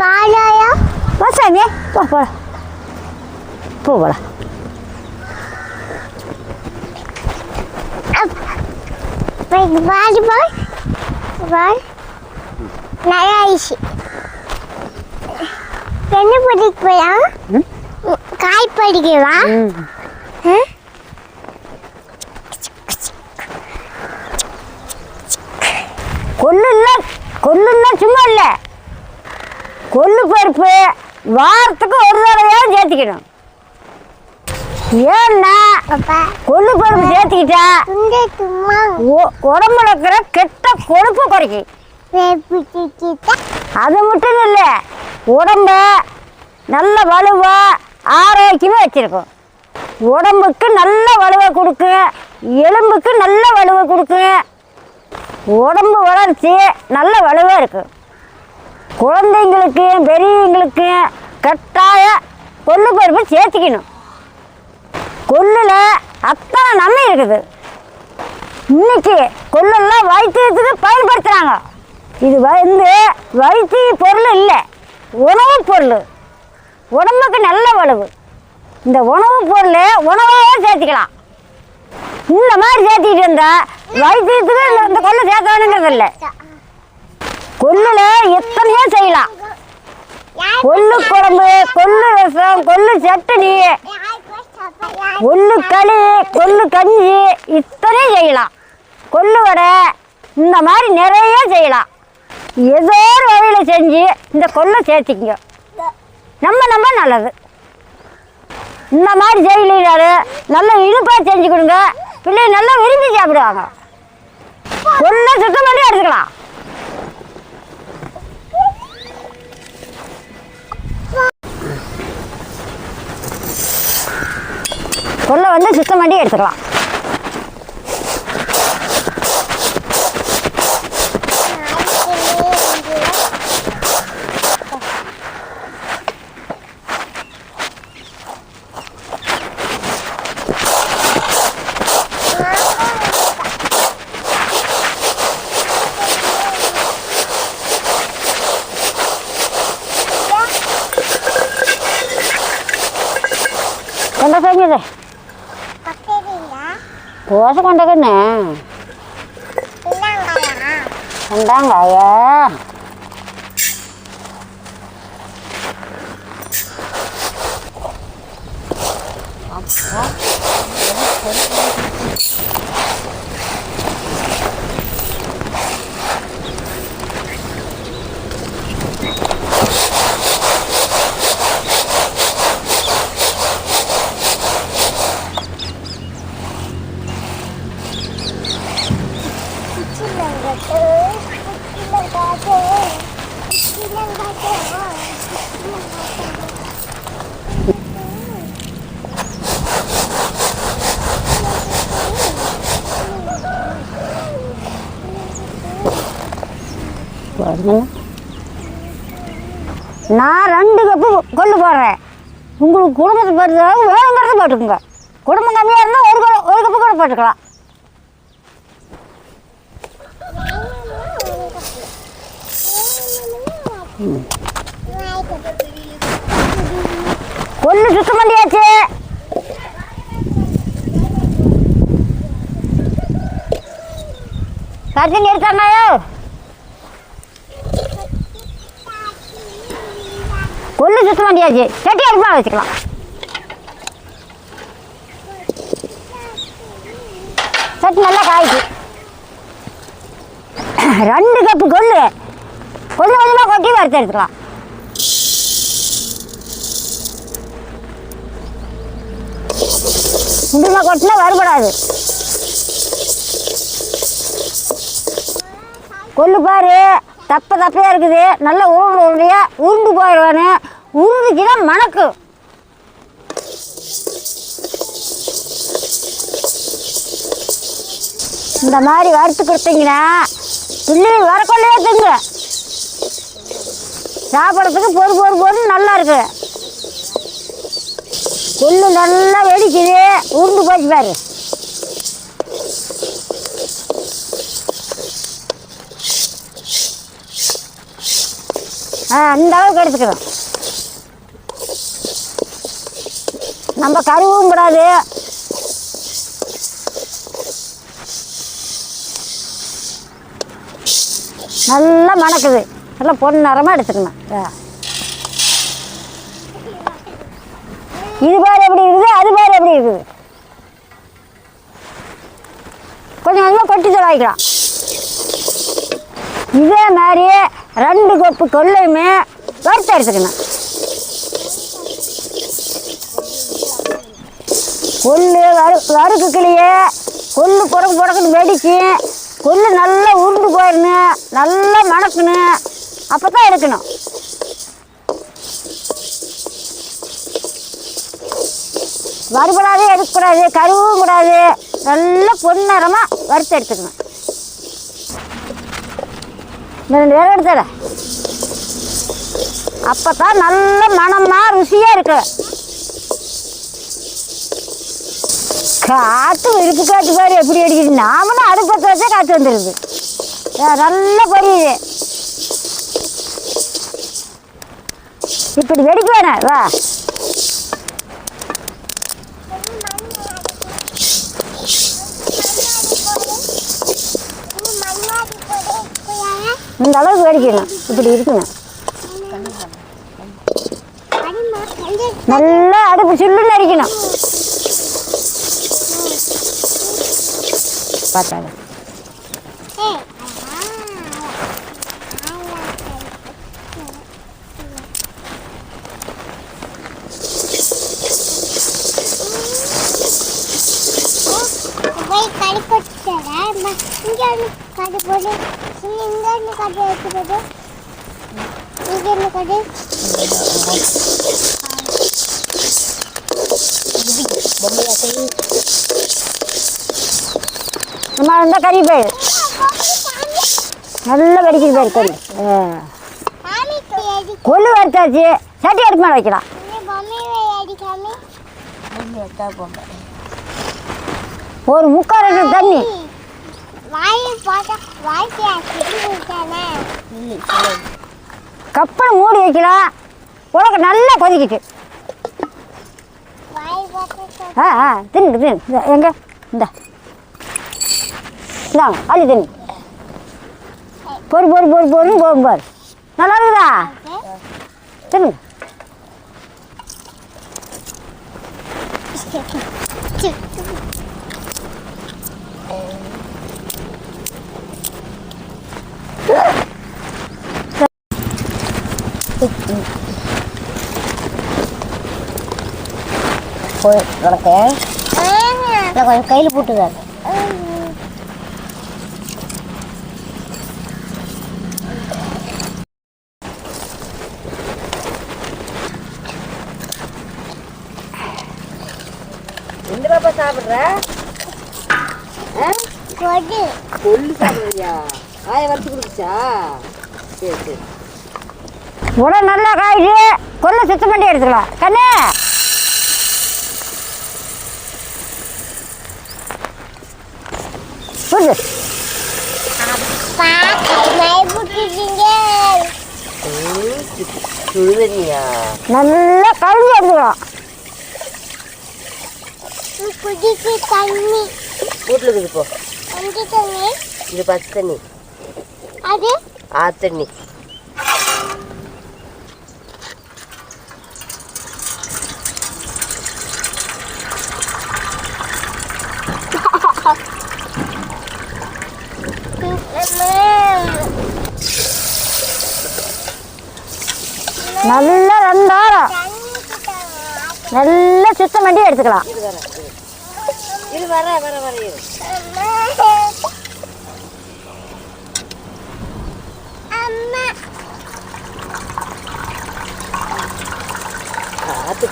பாலாயா வா சாமி போ போலாம் போ போலாம் பால் நல்லா ஆயிடுச்சு என்ன படிக்க போயா ம்? காய் படிக்கவா? கொல்லுன்னா கொல்லுன்னா சும்மா இல்லை கொள்ளு பருப்பு வாரத்துக்கு ஒரு தடவையாவது சேர்த்திக்கணும். ஏன்னா கொள்ளு பருப்பு சேர்த்துக்கிட்டா உடம்புல இருக்கிற கெட்ட கொழுப்பு குறைக்கும். அது மட்டும் இல்லை உடம்ப நல்ல வலுவா ஆரோக்கியமாக வச்சுருக்கும். உடம்புக்கு நல்ல வலுவை கொடுக்கும் எலும்புக்கு நல்ல வலுவை கொடுக்கும். உடம்பு வளர்ச்சி நல்ல வலுவாக இருக்கும். குழந்தைங்களுக்கு பெரியவங்களுக்கு கட்டாய கொள்ளு பருப்பு சேர்த்துக்கணும். கொள்ளில் அத்தனை நன்மை இருக்குது. இன்னைக்கு கொள்ளெல்லாம் வைத்தியத்துக்கு பயன்படுத்துகிறாங்க இது வந்து வைத்திய பொருள் இல்லை உணவு பொருள். உடம்புக்கு நல்ல வலுவு. இந்த உணவு பொருள் உணவாக சேர்த்துக்கலாம். இந்த மாதிரி சேர்த்திக்கிட்டு இருந்தால் வைத்தியத்துக்கு இந்த- இந்த கொள்ளை சேர்க்க வேணுங்கிறது இல்லை. கொல்லுல எத்தனையோ செய்யலாம். கொள்ளு குழம்பு கொள்ளு ரசம் கொல்லு சட்னி கொல்லு களி கொள்ளு கஞ்சி இத்தனையும் செய்யலாம். கொள்ளு வடை இந்த மாதிரி நிறைய செய்யலாம். ஏதோ ஒரு வகையில் செஞ்சு இந்த கொல்லை சேர்த்திக்கங்க. நம்ம நம்ம நல்லது. இந்த மாதிரி செய்யலாரு நல்ல இனிப்பாக செஞ்சு கொடுங்க பிள்ளைங்க நல்லா விரும்பி சாப்பிடுவாங்க. கொள்ளை சுத்தம் பண்ணி எடுத்துக்கலாம். கொள்ளை வந்து சுத்தம் பண்ணி எடுத்துக்கலாம். 도와서 간다겠네. 금방 가야. 금방 가야. 아, 뭐야? பாருங்க. நான் ரெண்டு கப்பு கொண்டு போடுறேன். உங்களுக்கு குடும்பத்தை பொறுத்தளவு வேணுங்கிறத போட்டுக்கோங்க. குடும்பம் கம்மியாக இருந்தால் ஒரு கொ- ஒரு கப்பு கூட போட்டுக்கலாம். கொள்ளு சுத்தம் பண்ணியாச்சு. கருத்து எடுத்தாங்கயோ கொள்ளு சுத்தம் பண்ணியாச்சு சட்டி அடுப்பாக வச்சுக்கலாம். சட்டி நல்லா காய்க்கு. ரெண்டு கப்பு கொள்ளு. கொஞ்சம் கொஞ்சமாக கொட்டி வறுத்து எடுத்துக்கலாம். முழுமா கொட்டினா வருபடாது கொள்ளு பாரு. தப்ப தப்பையாக இருக்குது. நல்லா உருண்டு உருண்டையாக உருண்டு போயிடுவானு. உருண்டுச்சுன்னா மணக்கும் இந்த மாதிரி வறுத்து கொடுத்தீங்கன்னா பிள்ளைகள் வரக்கொள்ளையே திங்க சாப்பிட்றதுக்கு பொறு பொறு பொருள் நல்லா இருக்கு. கொள்ளு நல்லா வெடிக்குது. உருண்டு போச்சு பாரு. ஆ அந்த அளவுக்கு எடுத்துக்கிறோம் நம்ம கருவும் கூடாது. நல்லா மணக்குது. நல்லா பொன்னரமாக எடுத்துக்கணும். இது பாரு எப்படி இருக்குது? அது பாரு எப்படி இருக்குது? கொஞ்சம் கொஞ்சமாக கொட்டி தொலைக்கலாம் இதே மாதிரி ரெண்டு கொப்பு கொள்ளையுமே வறுத்து எடுத்துக்கணும். கொல்லு வறு வறுக்கு கிளியே. கொல்லு புறக்கு புறக்குன்னு வெடிச்சு கொல்லு நல்லா உருண்டு போயிடணும் நல்லா மணக்கணும். அப்போ தான் எடுக்கணும். வறுபடாதே எடுக்கக்கூடாது கருவும் கூடாது. நல்லா பொன்னரமாக வறுத்து எடுத்துக்கணும். ரெண்டு பேரும் எடுத்துட. அப்போ தான் நல்ல மனமாக ருசியாக இருக்குது காற்று விருப்பு காற்று பாரு எப்படி அடிக்குது. நாமளும் அடுப்பத்தை வச்சா காற்று வந்துடுது நல்லா பொரியுது இப்படி வெடிக்க வேணாம் வா. இந்த அளவுக்கு வெடிக்கணும். இப்படி இருக்கணும். நல்லா அடுப்பு சில்லுன்னு அடிக்கணும். பார்த்தாங்க போய் கடை கொட்டுறா இங்கே ஒன்று கடை போடு இங்கே ஒன்று கடை வச்சு போடு இங்கே ஒன்று கடை நம்ம இந்த கறி போயிடும் நல்லா வெடிக்குது பேர் கறி. கொள்ளு வறுத்தாச்சு. சட்டி அடுப்பு மேலே வைக்கலாம். ஒரு முக்கால் லிட்டர் தண்ணி. வாயை கப்பனை மூடி வைக்கலாம். உனக்கு நல்லா கொதிக்கிட்டு ஆ ஆ தின்னு தின்னு. இந்த எங்க? இந்த. இந்தாங்க அள்ளி தின்னு பொறு பொறு பொறு பொறுன்னு போகும் பாரு. நல்லா இருக்குதா? தின்னு போய் இல்லை கொஞ்சம் கையில் போட்டுக்காரு சாப்பிட்ற? சாப்பிட்றியா? காய வறுத்து கொடுத்துச்சா? சரி சரி. உடல் நல்லா காய்ச்சி கொல்லை சுத்தம் பண்ணி எடுத்துக்கலாம். கண்ணே. சுடுதண்ணியா நல்லா கழுவி எடுத்துக்கலாம் குடிக்கு தண்ணி. வீட்டில் இருக்குது போ. அஞ்சு தண்ணி? இது பச்சை தண்ணி. அது? ஆத்தண்ணி நல்லா ரெண்டாயிரம் நல்லா சுத்தம் பண்ணி எடுத்துக்கலாம். வர வர வர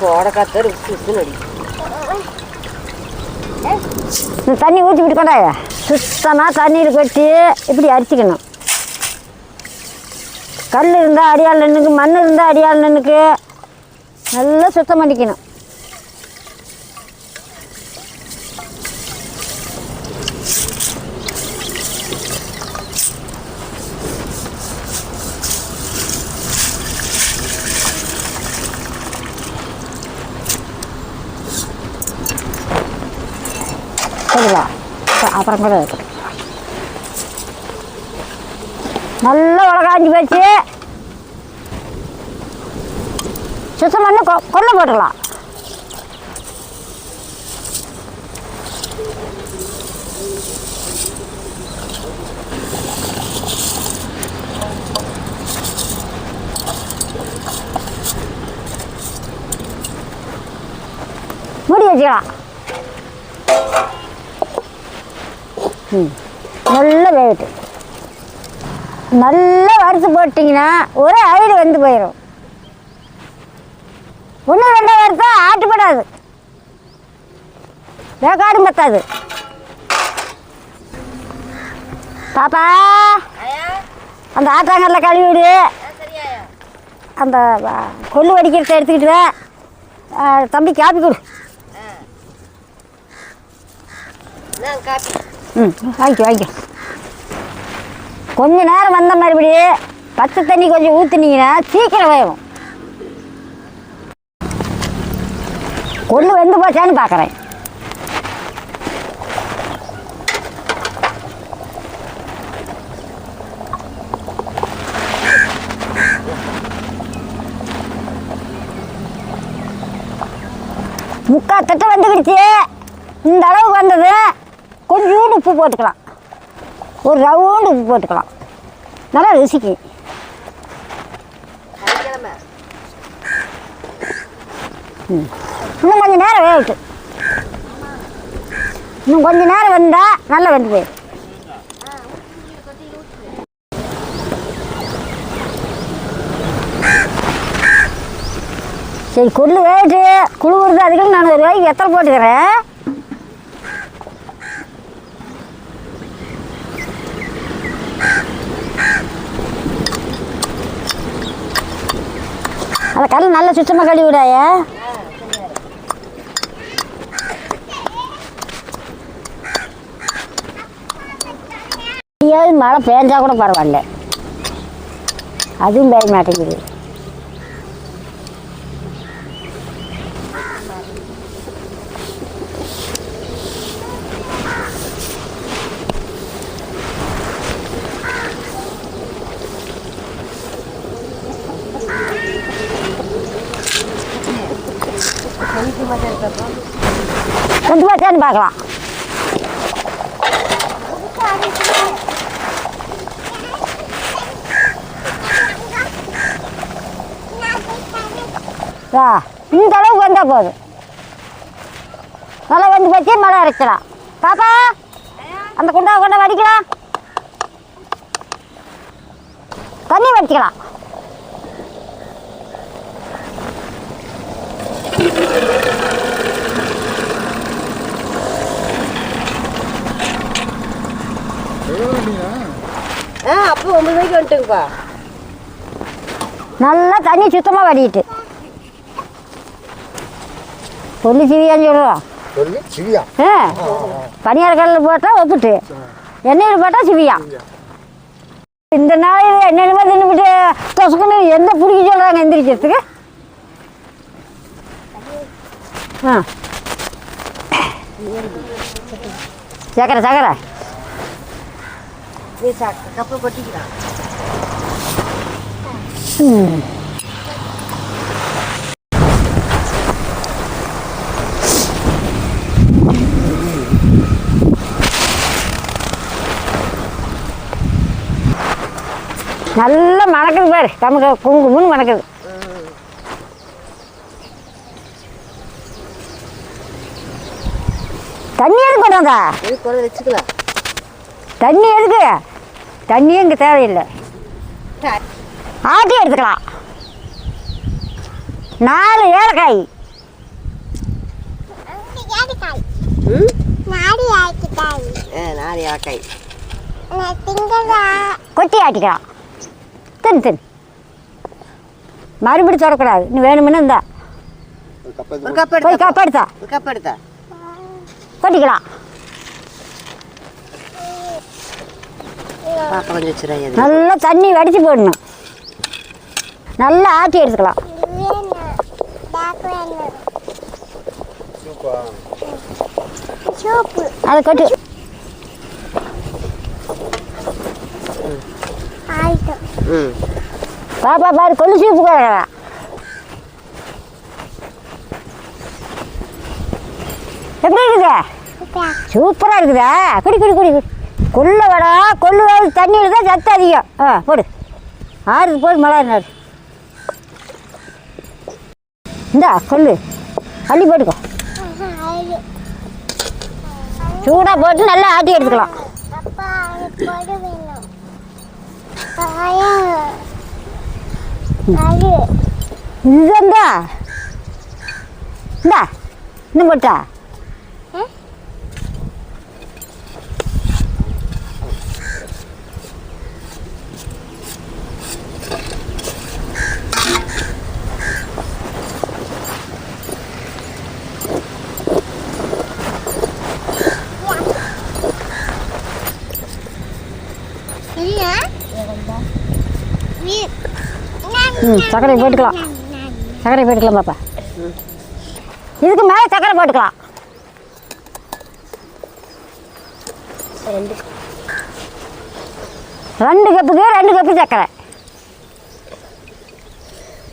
கோட காற்று உப்பு தண்ணி ஊற்றி விட்டு கொண்டாய? சுத்தமாக தண்ணியில் கொட்டி இப்படி அரிச்சிக்கணும் கல் இருந்தால் அடியால் நின்றுக்கு மண் இருந்தால் அடியால் நின்றுக்கு நல்லா சுத்தம் பண்ணிக்கணும் போட்டுக்கலாம் அப்புறம் கிடையாது நல்லா உலகாஞ்சி வச்சு சுத்தம் பண்ணி கொ கொல்ல போட்டுக்கலாம். மூடி வச்சுக்கலாம். நல்லா வேகட்டு நல்லா வறுத்து போட்டிங்கன்னா ஒரே அழில் வெந்து போயிடும் ஒன்று ரெண்டா வறுத்தா ஆட்டுப்படாது. வேகாடும் பத்தாது. பாப்பா. அந்த ஆட்டாங்கல்ல கழுவி விடு. அந்த கொள்ளு வடிக்கிறத எடுத்துக்கிட்டு தம்பி காப்பி கொடு. காப்பி. ம் வாங்கிக்கோ வாங்கிக்கோ. கொஞ்ச நேரம் வந்த மறுபடி பச்சை தண்ணி கொஞ்சம் ஊற்றுனீங்கன்னா சீக்கிரம் வேகும் கொள்ளு வெந்து போச்சான்னு பார்க்குறேன் முக்கா தட்டு வந்துக்கிடுச்சு இந்த அளவுக்கு வந்தது. உப்பு போட்டுக்கலாம். ஒரு ரவுண்டு உப்பு போட்டுக்கலாம். நல்லா ருசிக்கு. இன்னும் கொஞ்சம் நேரம் வேகட்டு. இன்னும் கொஞ்சம் நேரம் வந்தால் நல்லா வந்து போயிடும். சரி கொள்ளு வேட்டு குழு வருது அதுக்கு நான் ஒரு வாய்க்கு எத்தனை போட்டுக்கிறேன்? அந்த கல் நல்லா சுத்தமாக கழுவி விடாய. மழை பேஞ்சா கூட பரவாயில்ல. அதுவும் பெய்ய மாட்டேங்குது. கொஞ்சம் பார்க்கலாம் இந்த அளவுக்கு வந்தால் போதும் நல்லா வந்து வச்சு மழை இறக்கலாம் பாப்பா அந்த குண்டா கொண்டா வடிக்கலாம் தண்ணி வடிக்கலாம் ஆ அப்போ ஒன்பது மணிக்கு வந்துட்டுங்கப்பா. நல்லா தண்ணி சுத்தமாக வடிக்கிட்டு. சொல்லி சிவியான்னு சொல்கிறோம் ஆ பனியார கல்லில் போட்டால் ஒப்புட்டு எண்ணெயில் போட்டால் சிவியா. இந்த நாளையில் என்னென்னமோ தின்னுபிட்டு தொசுக்குன்னு எந்த பிடிக்க சொல்கிறாங்க எந்திரிக்கிறதுக்கு? ஆ. சக்கரை சக்கரை. நீ சா கப்பை கொட்டிக்கலாம் ம் நல்லா மணக்குது பாரு. நமக்கு குங்குமன்னு மணக்குது. தண்ணி எதுக்கு கொண்டாந்தா குறை வச்சுக்கலாம் தண்ணி எதுக்கு? தண்ணியும் இங்கே தேவையில்லை. ஆட்டி எடுத்துக்கலாம். நாலு ஏலக்காய். நாலு ஏலக்காய். கொட்டி ஆட்டிக்கலாம். தின்னு தின்னு மறுபடி தொடக்கூடாது இன்னும் வேணுமுன்னு இருந்தா போய் எடுத்தா கப் எடுத்தா. ஒரு கப் எடுத்தா? கொட்டிக்கலாம் பாப்பா கொஞ்சம் வச்சுருவாங்க அது நல்லா தண்ணி வடித்து போடணும். நல்லா ஆட்டி எடுத்துக்கலாம். அதை கட்டு. பாப்பா பாரு கொல்லு சூப்பு போடுறா எப்படி இருக்குது? சூப்பராக இருக்குதா? குடி குடி குடி குடி. கொல்ல வடா கொள்ளு வயல் தண்ணியில் தான் சத்து அதிகம். ஆ போடு. ஆறுது போடு மழை நாடு. இந்தா கொள்ளு அள்ளி போட்டுக்கோ. சூடாக போட்டு நல்லா ஆட்டி எடுத்துக்கலாம். அப்பா இதுதான்டா இந்தா இன்னும் போட்டா இல்ல ம் சர்க்கரை போட்டுக்கலாம். சர்க்கரை போட்டுக்கலாம் பாப்பா. இதுக்கு மேலே சர்க்கரை போட்டுக்கலாம். ரெண்டு கப்புக்கு ரெண்டு கப்பு சக்கரை.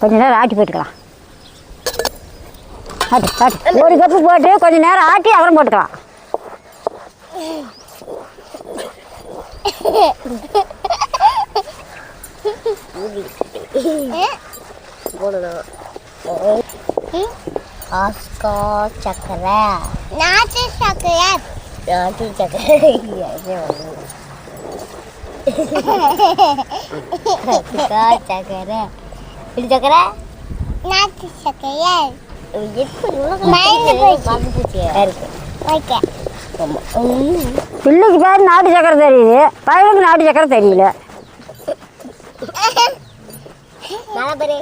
கொஞ்ச நேரம் ஆட்டி போட்டுக்கலாம். ஆட்டு ஆட்டு. ஒரு கப்பு போட்டு கொஞ்ச நேரம் ஆட்டி அப்புறம் போட்டுக்கலாம். ஆஸ்கா சக்கரை. நாட்டு சக்கரை. நாட்டு சக்கரை. சக்கரை. இது சக்கரை? நாட்டு சக்கரை. பிள்ளைக்கு பேர் நாட்டு சக்கரை தெரியுது. பையனுக்கு நாட்டு சக்கரை தெரியல. மேலே பாரு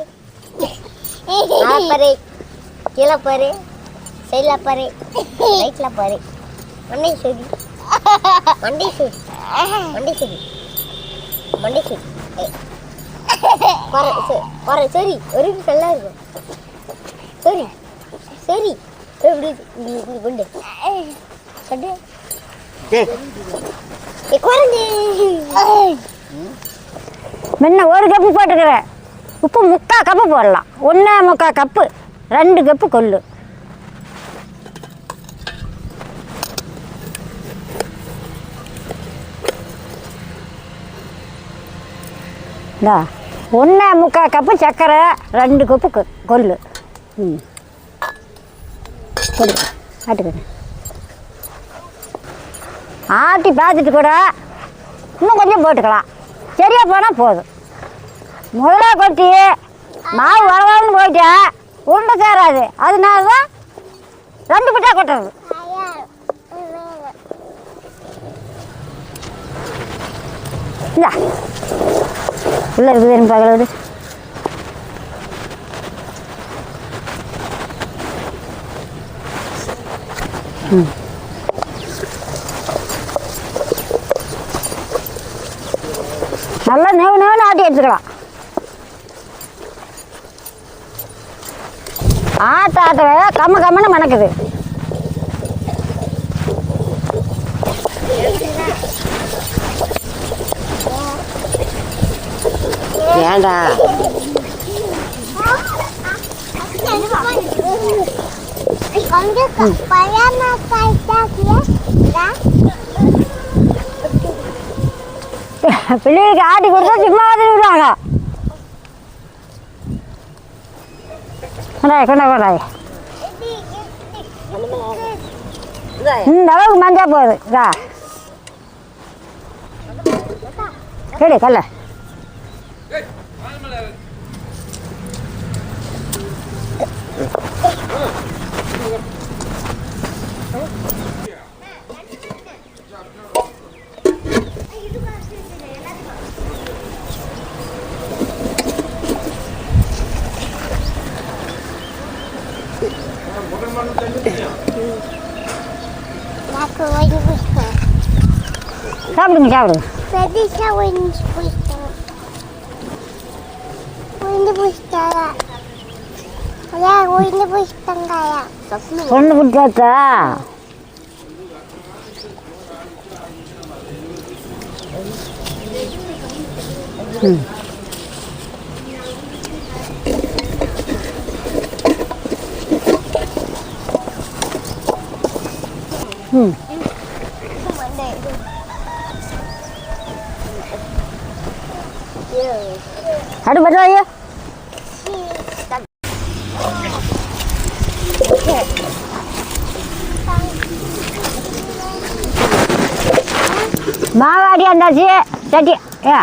மேலே பாரு கீழே பாரு சைடில் பாரு ரைட்டில் பாரு மண்டை சொல்லி மண்டை சொல்லி மண்டை சொல்லி மண்டை சொல்லி வர சரி. ஒரு நல்லா இருக்கும் சரி. சரி. எப்படி இப்படி இப்படி கொண்டு கண்டு ஏ குறைஞ்சி முன்ன ஒரு கப்பு போட்டுக்கிறேன். உப்பு முக்கா கப்பு போடலாம். ஒன்றே முக்கா கப்பு ரெண்டு கப்பு கொள்ளு. இந்தா ஒன்றே முக்கால் கப்பு சர்க்கரை ரெண்டு கப்பு கொள்ளு. ம். கொடு. ஆட்டுக்கண்ணு ஆட்டி பார்த்துட்டு கூட இன்னும் கொஞ்சம் போட்டுக்கலாம். சரியாக போனால் போதும். முதல்ல கொட்டி மாவு வரவான்னு போயிட்டா உருண்டை சேராது. அதனால தான் ரெண்டு பிட்டா கொட்டுறது. இல்லை இந்தா. உள்ள இருக்குது பகலோடு நல்லா நெவு நெவுன்னு ஆட்டி எடுத்துக்கலாம். ஆட்ட ஆட்டவே கம்ம கம்மன்னு மணக்குது. ஏண்டா? பிள்ளைகளுக்கு ஆட்டி கொடுத்தா சும்மா cái này cái này cái này. Ừ, Đó là mang ra vừa ra. Cái này cái này. Hey! Sabi nga rin. Pwede siya winipwista. Winipwista ya. Kaya winipwista kaya. Winipwista ta. Hmm. அடுப்பட்டு ஐயோ மாவாடி வந்தாச்சு சட்டி ஏ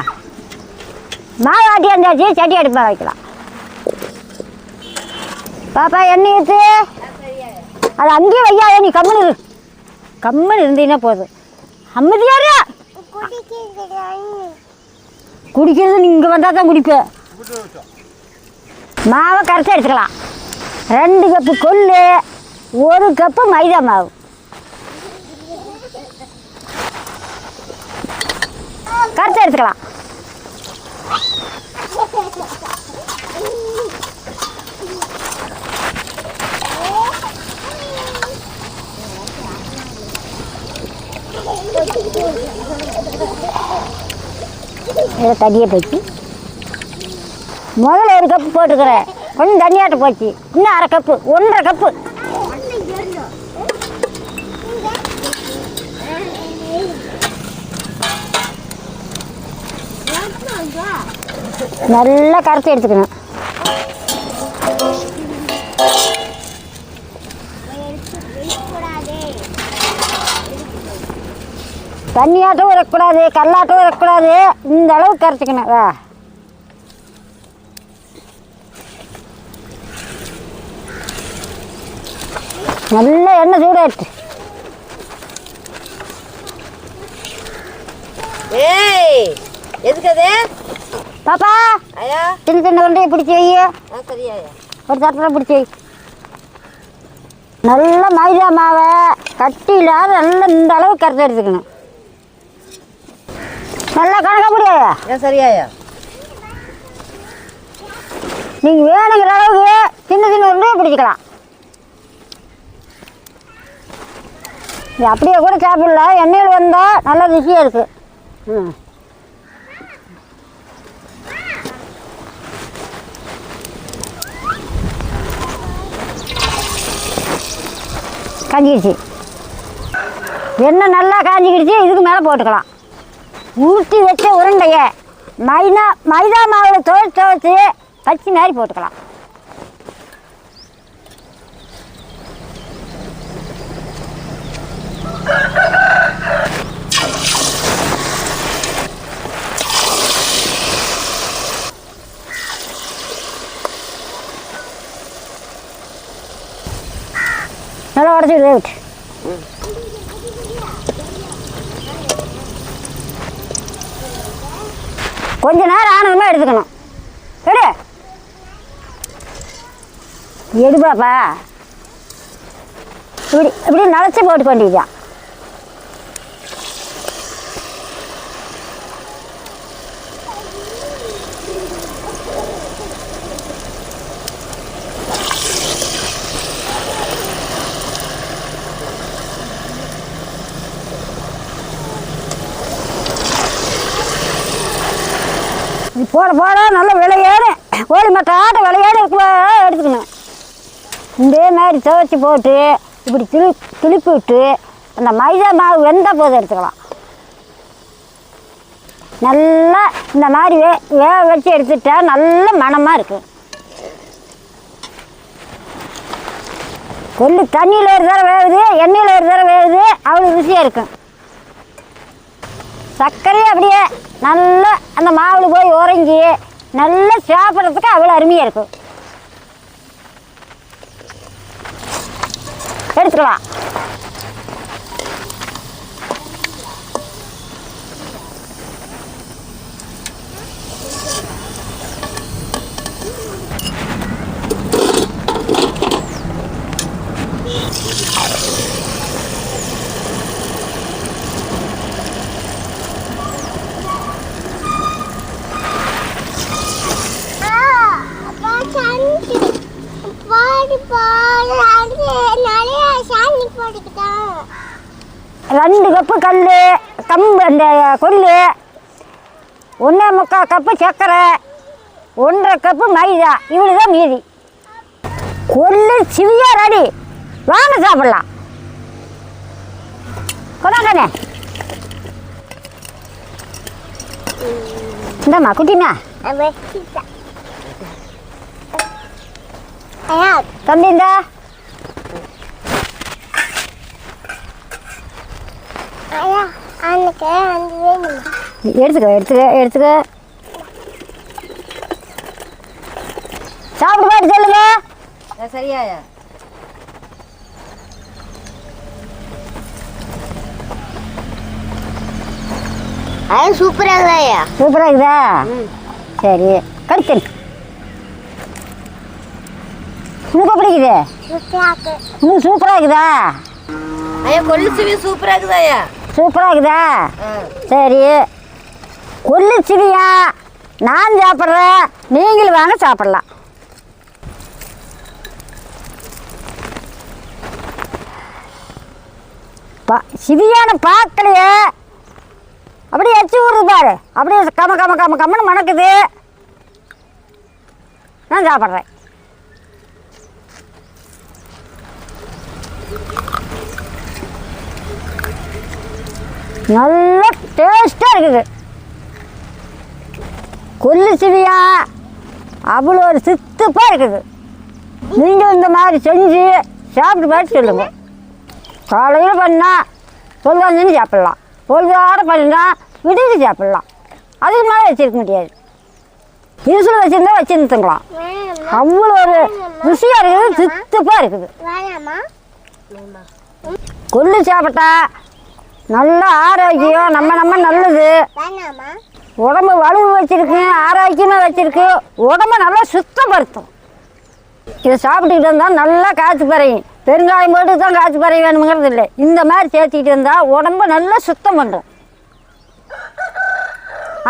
மாவாடி வந்தாச்சு சட்டி அடுப்பா வைக்கலாம் பாப்பா என்ன இது அது அங்கேயே வையாத நீ கம்முனு கம்மல் இருந்தீங்கன்னா போதும். அமைதியாரு! குடிக்கிறது நீங்கள் இங்கே வந்தால் தான் குடிப்பேன் மாவை கரைச்சி எடுத்துக்கலாம். ரெண்டு கப்பு கொள்ளு ஒரு கப்பு மைதா மாவு. கரைச்சி எடுத்துக்கலாம். இதை தண்ணியை போச்சு. முதல்ல ஒரு கப்பு போட்டுக்கிறேன். கொஞ்சம் தண்ணியாட்ட போச்சு. இன்னும் அரை கப்பு ஒன்றரை கப்பு. நல்லா கரைச்சி எடுத்துக்கணும். தண்ணியாட்டும் இருக்கக்கூடாது கல்லாட்டும் இருக்கக்கூடாது இந்த அளவுக்கு கரைச்சிக்கணும். வா. நல்ல எண்ணெய் சூடாயிடுச்சு. ஏய் எதுக்கு அது? பாப்பா ஐயா. சின்ன சின்ன உருண்டையை பிடிச்சி வை. ஆ சரியா ஒரு தட்டில் பிடிச்சி வை. நல்ல மைதா மாவை கட்டி இல்லாத நல்ல இந்த அளவு கரைச்சி எடுத்துக்கணும். நல்லா கணக்க முடியாது ஏன் சரியாயா? நீங்கள் வேணுங்கிற அளவுக்கு சின்ன சின்ன உருண்டையை பிடிச்சிக்கலாம். இது அப்படியே கூட சாப்பிடலாம் எண்ணெயில் வந்தால் நல்ல ருசியாக இருக்குது ம். காஞ்சிக்கிடுச்சு எண்ணெய் நல்லா காஞ்சிக்கிடுச்சு இதுக்கு மேலே போட்டுக்கலாம். ஊற்றி வச்ச உருண்டைய மைதா மைதா மாவில் தோல் துவைச்சி பச்சை மாதிரி போட்டுக்கலாம். நல்லா உடச்சி விட்டு கொஞ்ச நேரம் ஆனதுமே எடுத்துக்கணும். எடு. எடு பாப்பா. இப்படி இப்படி நினச்சி போட்டு கொண்டிருக்கான். போட போட நல்ல விளையாடு கோழி மட்டை ஆட்ட விளையாடு எடுத்துக்கணும். இதே மாதிரி துவைச்சி போட்டு இப்படி துளி துளிப்பு விட்டு அந்த மைதா மாவு வெந்தால் போதும் எடுத்துக்கலாம். நல்லா இந்த மாதிரி வே வேக வச்சு எடுத்துட்டா நல்ல மணமாக இருக்குது கொள்ளு தண்ணியில் ஒரு தடவை வேகுது எண்ணெயில் ஒரு தடவை வேகுது அவ்வளோ ருசியாக இருக்கும். சர்க்கரையும் அப்படியே நல்லா அந்த மாவில் போய் உறங்கி நல்லா சாப்பிட்றதுக்கு அவ்வளோ அருமையாக இருக்கும். எடுத்துக்கலாம் அப்பா சாந்தி பாடி பாடு நிறைய சாந்தி போட்டுக்கிட்டான் ரெண்டு கப்பு கல் கம்பு அந்த கொள்ளு ஒன்றே முக்கால் கப்பு சர்க்கரை ஒன்றரை கப்பு மைதா. இவ்வளோ தான் மீதி. கொள்ளு சிவியா ரெடி. வாங்க சாப்பிடலாம். கொண்டாங்கண்ணே இந்தாம்மா ஐயா தம்பி இந்தா ஐயா அன்னைக்கு அந்த வேணுமா எடுத்துக்க எடுத்துக்க எடுத்துக்க. சாப்பிட்டு பாட்டு சொல்லுங்க. சரியாயா ஐயா சூப்பராக இருக்குதாயா சூப்பராக இருக்குதா சரி கடிச்சு உனக்கு எப்படி இருக்குது? சூப்பராக இருக்குதா? ஐயா சிவி சூப்பராக இருக்குதாயா சூப்பராக இருக்குதா. சரி. கொல்லு சிவியா நான் சாப்பிட்றேன். நீங்களும் வாங்க சாப்பிட்லாம். பா சிவியான பார்க்கலையே அப்படியே எச்சு விடுறது பாரு. அப்படியே கம கம கம கம்மன்னு மணக்குது. நான் சாப்பிட்றேன். நல்ல டேஸ்ட்டாக இருக்குது. கொல்லு சிவியா அவ்வளோ ஒரு சித்துப்பாக இருக்குது. நீங்கள் இந்த மாதிரி செஞ்சு சாப்பிட்டு பார்த்து சொல்லுங்க. காலையில் பண்ணால் பொழுதாஞ்சு சாப்பிட்லாம். பொழுதாட பண்ணால் விடிஞ்சு சாப்பிட்லாம். அதுக்கு மேலே வச்சிருக்க முடியாது. இருசில் வச்சுருந்தா வச்சுருந்துங்களாம் வேணாமா அவ்வளோ ஒரு ருசியாக இருக்குது சித்துப்பாக இருக்குது. கொள்ளு சாப்பிட்டா நல்ல ஆரோக்கியம். நம்ம நம்ம நல்லது. உடம்பு வலுவு வச்சிருக்கு ஆரோக்கியமாக வச்சிருக்கு. உடம்ப நல்லா சுத்தப்படுத்தும். இதை சாப்பிட்டுக்கிட்டு இருந்தால் நல்லா காய்ச்சி பறையும். பெருங்காயம் போட்டு தான் காய்ச்சி பறைய வேணுங்கிறது இல்லை. இந்த மாதிரி சேர்த்துக்கிட்டு இருந்தால் உடம்ப நல்லா சுத்தம் பண்ணும்.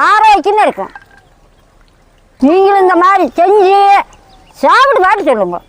ஆரோக்கியமாக இருக்கும். நீங்களும் இந்த மாதிரி செஞ்சு சாப்பிட்டு பாட்டு சொல்லுங்க.